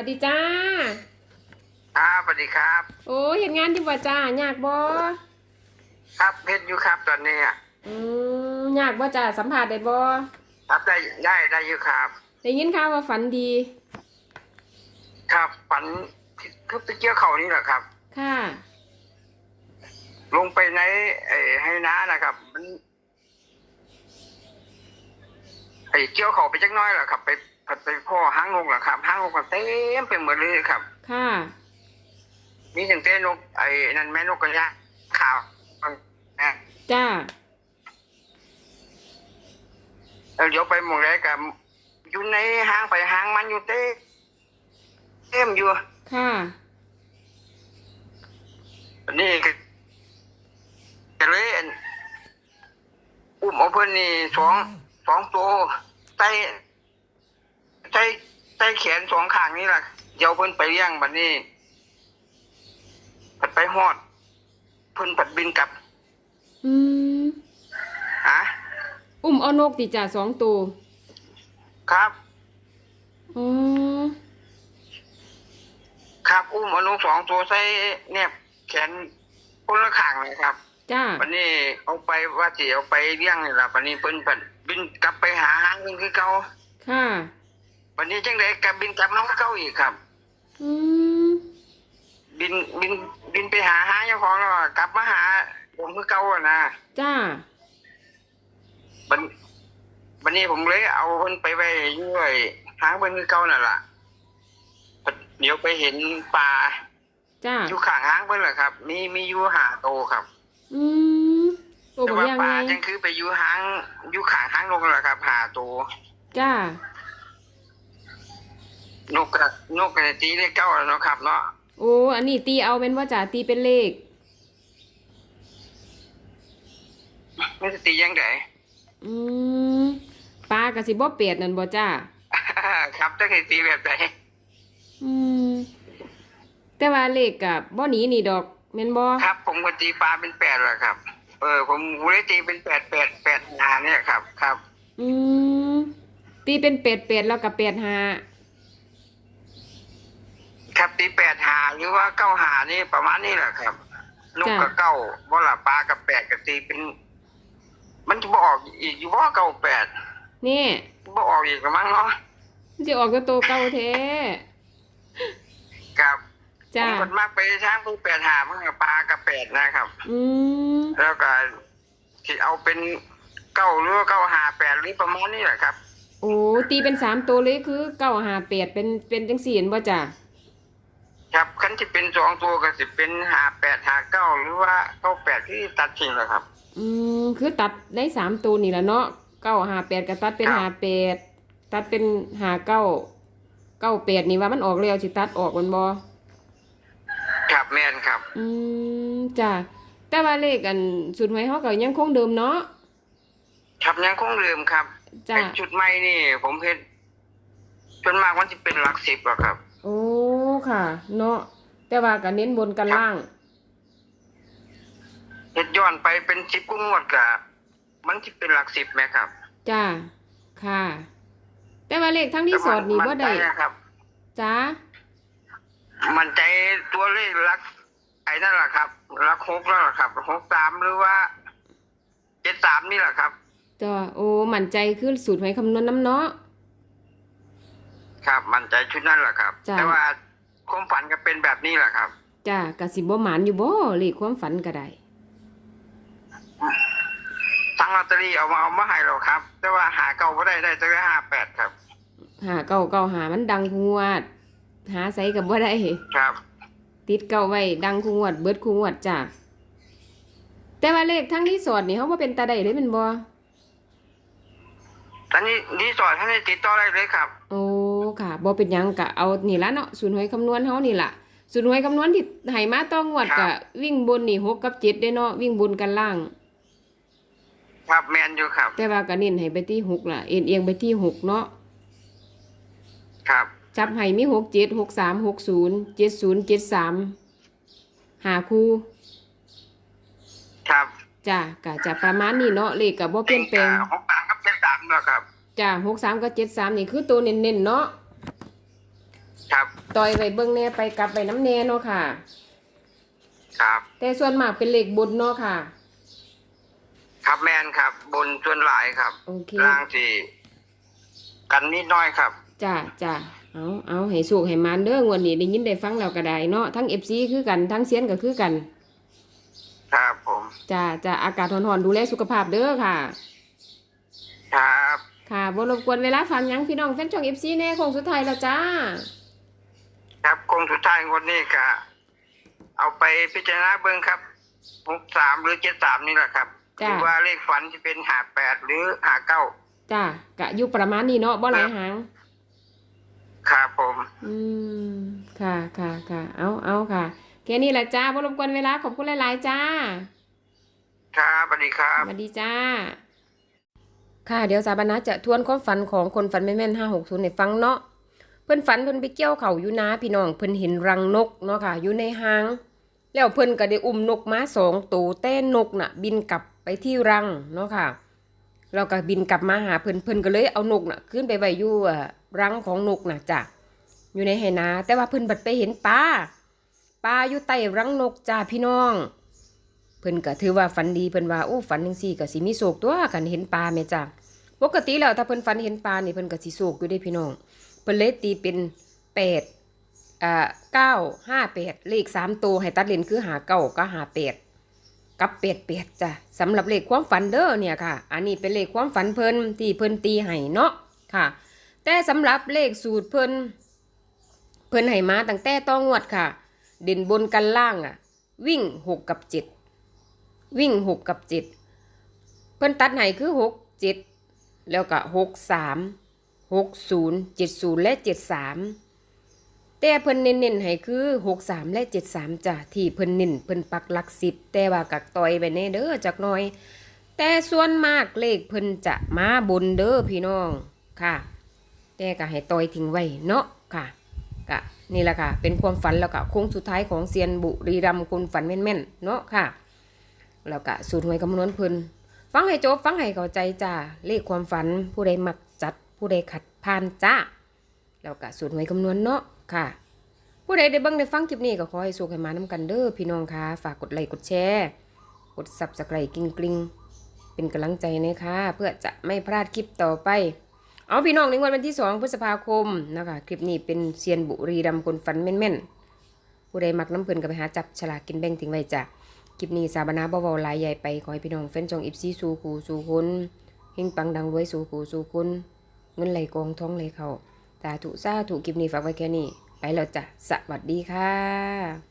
วัสดีจ้า ครับสวัสดีครับ โอ้เห็นงานอยู่บ่จ้ายากบ่ครับเพชรอยู่ครับตอนนี้อะอืมยากบ่จ้าสัมผัสได้บ่ครับได้ได้ได้อยู่ครับ ได้ยินข่าวว่าฝันดี ครับฝันคือไปเกี่ยวเขานี่แหละครับ ค่ะ ลงไปในไอ้ให้น้านะครับ มันไอ้เกี่ยวเขาไปจักหน้อยแหละครับ ไป ไปไปพ่อห้างนกแหละครับห้างนกมันเต็มไปหมดเลยครับ ค่ะ มีถึงเต้นกไอ้นั่นแม่นกกระยาขาวนะจ้าแล้วเดี๋ยวไปหมองไรกับอยู่ในห้างไปห้างมันอยู่เต้เต็มอยู่ค่ะอันนี้ก็ก็เลยอั่นอุ้มเอาเพื่อนนี่สองสองตัวใต้ ใต้ใต้แขนสองข้างนี่แหละเดี๋ยวเพื่อนไปเลี้ยงบัดนี้ผัดไปฮอด เพื่อนผัดบินกลับอืมฮะอุ้มเอานกติจ้าสองตัวครับอ๋อครับ อุ้มเอานกสองตัวใส่เนี่ยแขนคนละข้างเลยครับจ้าวันนี้เอาไปว่าสิเอาไปเลี้ยงนี่ล่ะวันนี้เพิ่นผัดบินกลับไปหาหางเงินคือเก่าค่ะ วันนี้จังไดกลับบินกลับน้องเก่าอีกครับ อืมบินบินบินไปหาหาเจ้าของแล้วก็กลับมาหาผมคือเก่าอะนะจ้าบันวันนี้ผมเลยเอาเพิ่นไปไว้อยู่ไอ้หางเพิ่นคือเก่านั่นล่ะเดี๋ยวไปเห็นปลาจ้า อยู่ข้างหางเพิ่นแหละครับ มีมีอยู่หาโตครับ อืมตัวแต่บ่ว่ายังปไงลาจังคือไปอยู่หางอยู่ข้างหางนกนั่นแหละครับหาโต จ้า นกกะนกกะตีเลขเก้าแล้วเนาะครับเนาะโอ้อันนี้ตีเอาเป็นว่าจ้าตีเป็นเลขมันจะตียังไงอืมปลากระสิบ่เปียดนั่นบ่จ้าครับจะให้ตีแบบไหนอืมแต่ว่าเลขกับบ่หนีนี่ดอกแม่นบ่ครับ ผมก็ตีปลาเป็นแปดแหละครับ เออ ผมเลยตีเป็นแปดแปดแปดหาเนี่ยครับ ครับ อืมตีเป็นเป็ดเป็ดแล้วกับเป็ดหา ครับตีแปดหาหรือว่าเก้าหานี่ประมาณนี้แหละครับนกกับเก้าบ่ละปลากับแปดกับตีเป็น มันจะบ่ออกอีกอยู่ว่าเก้าแปดนี่บ่ออกอีกก็มั้งเนาะมันสิออกกับตัวเก่าแท้ครับจ้าผมคนมากไปช้างผู้แปดหามันกับปลากับแปดนะครับ อืมแล้วก็ที่เอาเป็นเก้าหรือว่าเก้าหาแปดหรือประมาณนี้แหละครับ โอ้ตีเป็นสามตัวเลยคือเก้าหาเป็ดเป็นเป็นจังสี่เห็นบ่จ้า ครับคันที่เป็นสองตัวก็สิเป็นหาแปดหาเก้าหรือว่าเก้าแปดที่ตัดทิ้งแหละครับ อืมคือตัดได้สามตัวนี่แหละเนาะเก้าหาเป็ดก็ตัดเป็นครับ หาเป็ดตัดเป็นหาเก้าเก้าเป็ดนี่ว่ามันออกแล้วสิตัดออกมันบ่ครับแม่นครับ อืมจ้าแต่ว่าเลขอันสุดหวยเขาก็ยังคงเดิมเนาะครับยังคงลืมครับจ้าไอ้จุดใหม่นี่ ผมเห็นจนมากมันจะเป็นหลักสิบอะครับ โอ้ ค่ะ เนาะแต่ว่าก็เน้นบนกันล่าง เห็ดย้อนไปเป็นสิบกุ้งวดกับมันจะเป็นหลักสิบไหมครับ จ้า ค่ะ แต่ว่าเลขทั้งที่สอดนี่แต่บ่มัได้ใจนะครับจ้ามันใจตัวเลขหลัก ไอ้นั่นแหละครับหลักหกแล้วล่ะครับหกสามหรือว่าเจ็ดสามนี่แหละครับจ้าโอ้มั่นใจคือสูตรหวยคำนวณน้ำเนาะครับ มันใจชุดนั่นแหละครับจ้ะแต่ว่า ความฝันก็เป็นแบบนี้แหละครับจ้ากะสิบ่หมานอยู่บ่เลขความฝันก็ได้ทั้งลอตเตอรี่เอามาเอามาให้เราครับ แต่ว่าหาเก่าไม่ได้ได้ตั้งแต่ห้าแปดครับหาเก้าเก้าหามันดังคูงวด หาใส่กับบ่ได้ครับ ติดเก้าไว้ดังคูงวด เบิดคูงวดจ้าแต่ว่าเลขทั้งที่สอดนี่เขาบ่เป็นตาได้เลยแมันบ่ตอนนี้รีสอร์ทท่านได้ติดต่อได้เลยครับ โอ้ ค่ะบ่เป็นหยังกะเอานี่ละเนาะศูนย์หวยคำนวณเฮานี่ล่ะศูนย์หวยคำนวณที่ให้มาต้องงวดครักะบวิ่งบนนี่หกกับเจ็ดได้เนาะวิ่งบนกันล่าง ครับแมนอยู่ครับแต่ว่าก็เน้นให้ไปที่หกล่ะเอ็นเอียงไปที่หกเนาะครับ จับให้มีหกเจ็ดหกสามหกศูนย์เจ็ดศูนย์เจ็ดสามหาคู่ครับจ้ะกะจะประมาณนี้เนาะเลขกับบ่เปลี่ยนแปลง หกสามกับเจ็ดสามแล้วครับ จ้ะหกสามกับเจ็ดสามนี่คือตัวเน้นๆเนาะครับต่อยไว้เบิ่งแหน่ไปกลับไปน้ำแน่เนาะค่ะ ครับ แต่ส่วนมากเป็นเลขบนเนาะค่ะ ครับแมนครับ บนส่วนหลายครับโอเคล่างสี่กันนิดหน้อยครับจ้าจ้าเอาเอาให้สุกให้มันเด้องวดนี้ได้ยินได้ฟังแล้วก็ได้เนาะทั้ง FC คือกันทั้งเซียนก็คือกัน ครับผมจ้าจ้าอากาศร้อนๆดูแลสุขภาพเด้อค่ะ ครับ ค่ะบ่รบกวนเวลาฟังหยังพี่น้องแฟนช่อง FC แน่โคงสุดท้ายแล้วจ้า ครับคงสุดท้ายคนนี้ก็เอาไปพิจารณาเบิ้งครับหกสามหรือเจ็ดสามนี่แหละครับจ้ะหรือว่าเลขฝันจะเป็นหาแปดหรือหาเก้าจ้ากะอยู่ประมาณนี้เนาะบ่หลายหาง ครับผม อืม ค่ะค่ะค่ะเอาเอาค่ะแค่นี้แหละจ้าบ่รบกวนเวลาขอบคุณหลาย ๆ จ้าครับสวัสดีครับสวัสดีจ้า ค่ะเดี๋ยวสาบานะจะทวนความฝันของคนฝันแม่นๆห้าหกศูนย์ให้ฟังเนาะเพิ่นฝันเพิ่นไปเกี่ยวเขาอยู่นาพี่น้องเพิ่นเห็นรังนกเนาะค่ะ อยู่ในหาง แล้วเพิ่นก็ได้อุ้มนกมาสองตัวแต่นกน่ะ บินกลับไปที่รังเนาะค่ะแล้วก็บินกลับมาหาเพิ่นเพิ่นก็เลยเอานกน่ะ ขึ้นไปไว้อยู่รังของนกน่ะจ้ะอยู่ในไหนาแต่ว่าเพิ่นบัดไปเห็นปลาปลาอยู่ใต้รังนกจ้าพี่น้อง เพิ่นก็ถือว่าฝันดีเพิ่นว่าโอ้ฝันจังซี่ก็สิมีโศกตัวกันเห็นปลาแม่จ้ะปกติแล้วถ้าเพิ่นฝันเห็นปลานี่เพิ่นก็สิโศกอยู่เด้พี่น้องเพิ่นเลยตีเป็นแปดอ่าเก้าห้าแปดเลขสามตัวให้ตัดเลนคือหาเก้าก็หาแปดกับแปดแปดจ้ะสำหรับเลขความฝันเด้อเนี่ยค่ะ อันนี้เป็นเลขความฝันเพิ่นที่เพิ่นตีให้เนาะค่ะ แต่สำหรับเลขสูตรเพิ่นเพิ่นให้มาตั้งแต่ต้องงวดค่ะ เด่นบนกันล่างอะ วิ่งหกกับเจ็ด วิ่งหกกับเจ็ดเพิ่นตัดไหนคือหกเจ็ดแล้วก็หกสามหกศูนย์เจ็ดศูนย์และเจ็ดสามแต่เพิ่นเน้นๆให้คือหกสามและเจ็ดสามจ้ะที่เพิ่นเน้นเพิ่นปักหลักสิบแต่ว่ากักต่อยไปแน่เด้อจักหน่อย แต่ส่วนมากเลขเพิ่นจะมาบนเด้อพี่น้องค่ะ แต่ก็ให้ต่อยทิ้งไว้เนาะค่ะก็นี่แหละค่ะ เป็นความฝันแล้วก็โค้งสุดท้ายของเซียนบุรีรัมย์คนฝันแม่นๆ เนาะค่ะ แล้วก็สูตรหวยคำนวณเพิ่นฟังให้จบฟังให้เข้าใจจ้าเลขความฝันผู้ใดมักจัดผู้ใดขัดผ่านจ้าแล้วก็สูตรหวยคำนวณเนาะค่ะ ผู้ใดได้เบิ่งได้ฟังคลิปนี้ก็ขอให้สุขให้มานํกันเด้อพี่น้องค่ะฝากกดไลค์กดแชร์กด Subscribe กริ๊งกริ๊งเป็นกำลังใจนะคะเพื่อจะไม่พลาดคลิปต่อไปเอาพี่น้องในวันที่2พฤษภาคมนะคะคลิปนี้เป็นเซียนบุรีรัมย์คนฝันแม่นๆผู้ใดมักน้ำเพิ่นก็ไปหาจับฉลากกินแบ่งทิ้งไว้จ้ะ คลิปนี้สาบนาบ่เว้าลายใหญ่ไป ขอให้พี่น้องแฟนจองอิฟซีสู่กูสู่คุณเฮงปังดังรวยสู่กูสู่คุณเงินไหลกองท้องไหลเข้าตาธุซาถุคลิปนี้ฝากไว้แค่นี้ ไปแล้วจ้ะ สวัสดีค่ะ